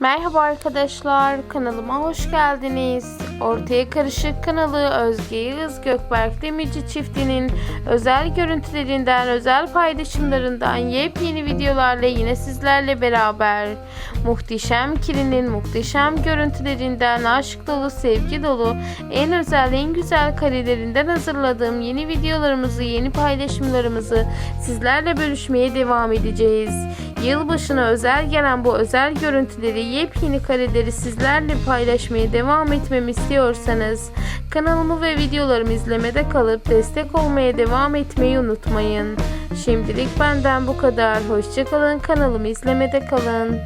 Merhaba arkadaşlar, kanalıma hoş geldiniz. Ortaya Karışık kanalı Özge Yağız Gökberk Demirci çiftinin özel görüntülerinden, özel paylaşımlarından yepyeni videolarla yine sizlerle beraber muhteşem kilinin muhteşem görüntülerinden aşk dolu, sevgi dolu, en özel, en güzel karelerinden hazırladığım yeni videolarımızı, yeni paylaşımlarımızı sizlerle bölüşmeye devam edeceğiz. Yılbaşına özel gelen bu özel görüntüleri, yepyeni kareleri sizlerle paylaşmaya devam etmemi istiyorsanız kanalımı ve videolarımı izlemede kalıp destek olmaya devam etmeyi unutmayın. Şimdilik benden bu kadar. Hoşçakalın. Kanalımı izlemede kalın.